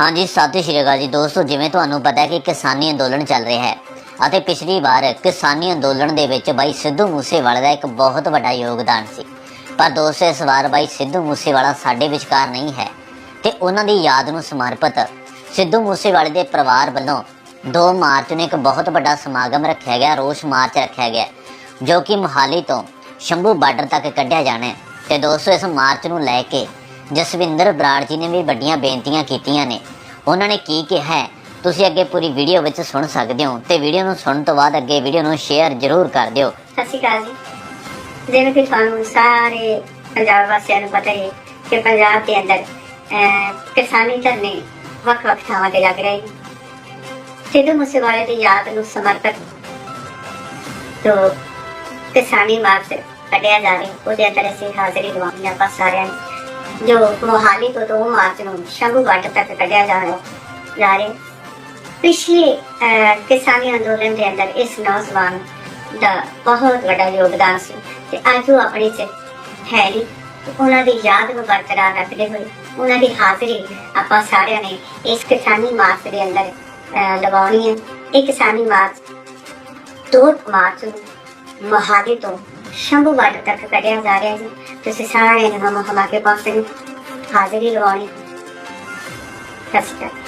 ਹਾਂਜੀ, ਸਤਿ ਸ਼੍ਰੀ ਅਕਾਲ ਜੀ ਦੋਸਤੋ। ਜਿਵੇਂ ਤੁਹਾਨੂੰ ਪਤਾ ਹੈ ਕਿ ਕਿਸਾਨੀ ਅੰਦੋਲਨ ਚੱਲ ਰਿਹਾ ਹੈ ਅਤੇ ਪਿਛਲੀ ਵਾਰ ਕਿਸਾਨੀ ਅੰਦੋਲਨ ਦੇ ਵਿੱਚ ਬਾਈ ਸਿੱਧੂ ਮੂਸੇਵਾਲੇ ਦਾ ਇੱਕ ਬਹੁਤ ਵੱਡਾ ਯੋਗਦਾਨ ਸੀ। ਪਰ ਦੋਸਤੋ, ਇਸ ਵਾਰ ਬਾਈ ਸਿੱਧੂ ਮੂਸੇਵਾਲਾ ਸਾਡੇ ਵਿਚਕਾਰ ਨਹੀਂ ਹੈ ਤੇ ਉਹਨਾਂ ਦੀ ਯਾਦ ਨੂੰ ਸਮਰਪਿਤ ਸਿੱਧੂ ਮੂਸੇਵਾਲੇ ਦੇ ਪਰਿਵਾਰ ਵੱਲੋਂ 2 ਮਾਰਚ ਨੂੰ ਇੱਕ ਬਹੁਤ ਵੱਡਾ ਸਮਾਗਮ ਰੱਖਿਆ ਗਿਆ, ਰੋਸ ਮਾਰਚ ਰੱਖਿਆ ਗਿਆ, ਜੋ ਕਿ ਮੁਹਾਲੀ ਤੋਂ ਸ਼ੰਭੂ ਬਾਰਡਰ ਤੱਕ ਕੱਢਿਆ ਜਾਣਾ ਹੈ। ਤੇ ਦੋਸਤੋ, ਇਸ ਮਾਰਚ ਨੂੰ ਲੈ ਕੇ ਜਸਵਿੰਦਰ ਬਰਾੜ ਜੀ ਨੇ ਵੀ ਵੱਡੀਆਂ ਬੇਨਤੀਆਂ ਕੀਤੀਆਂ ਨੇ। ਉਹਨਾਂ ਨੇ ਕੀ ਕਿਹਾ ਹੈ, ਤੁਸੀਂ ਅੱਗੇ ਪੂਰੀ ਵੀਡੀਓ ਵਿੱਚ ਸੁਣ ਸਕਦੇ ਹੋ ਤੇ ਵੀਡੀਓ ਨੂੰ ਸੁਣਨ ਤੋਂ ਬਾਅਦ ਅੱਗੇ ਵੀਡੀਓ ਨੂੰ ਸ਼ੇਅਰ ਜ਼ਰੂਰ ਕਰ ਦਿਓ। ਸਤਿ ਸ਼੍ਰੀ ਅਕਾਲ ਜੀ। ਜਿਵੇਂ ਕਿ ਤੁਹਾਨੂੰ ਸਾਰੇ ਪੰਜਾਬ ਵਾਸੀਆਂ ਨੂੰ ਪਤਾ ਹੈ ਕਿ ਪੰਜਾਬ ਦੇ ਅੰਦਰ ਕਿਸਾਨੀ ਧਰਨੇ ਵੱਖ ਵੱਖ ਥਾਵਾਂ ਤੇ ਲੱਗ ਰਹੇ ਸਿੱਧੂ ਮੂਸੇਵਾਲੇ ਦੀ ਯਾਦ ਨੂੰ ਸਮਰਪਿਤ ਤੋਂ ਕਿਸਾਨੀ ਮਾਰਚ ਕੱਢਿਆ ਜਾਵੇ, ਉਹਦੇ ਅੰਦਰ ਅਸੀਂ ਹਾਜ਼ਰੀ ਦਵਾਉਣੀ ਆਪਾਂ ਸਾਰਿਆਂ ਨੂੰ। ਜੋ ਮੋਹਾਲੀ ਤੋਂ 2 ਮਾਰਚ ਨੂੰ ਸ਼ੰਭੂ ਬਾਰਡਰ ਤੱਕ ਕੱਢਿਆ ਜਾ ਰਿਹਾ ਜਾ ਰਿਹਾ ਪਿਛਲੇ ਕਿਸਾਨੀ ਅੰਦੋਲਨ ਦੇ ਅੰਦਰ ਇਸ ਨੌਜਵਾਨ ਦਾ ਬਹੁਤ ਵੱਡਾ ਯੋਗਦਾਨ ਸੀ ਤੇ ਅੱਜ ਉਹ ਆਪਣੇ ਚ ਹੈ ਨਹੀਂ ਉਹਨਾਂ ਦੀ ਯਾਦ ਨੂੰ ਬਰਕਰਾਰ ਰੱਖਦੇ ਹੋਏ ਉਹਨਾਂ ਦੀ ਹਾਜ਼ਰੀ ਆਪਾਂ ਸਾਰਿਆਂ ਨੇ ਇਸ ਕਿਸਾਨੀ ਮਾਰਚ ਦੇ ਅੰਦਰ ਅਹ, ਲਗਾਉਣੀ ਹੈ ਇਹ ਕਿਸਾਨੀ ਮਾਰਚ 2 ਮਾਰਚ ਨੂੰ ਮੋਹਾਲੀ ਤੋਂ ਸ਼ੰਭੂ ਬਾਰਡਰ ਤੱਕ ਕੱਢਿਆ ਜਾ ਰਿਹਾ ਜੀ। ਤੁਸੀਂ ਸਾਰਿਆਂ ਨੂੰ ਹਮ ਹਮਾ ਕੇ ਪਾਸੇ ਹਾਜ਼ਰੀ ਲਵਾਉਣੀ। ਸਤਿ ਸ਼੍ਰੀ ਅਕਾਲ।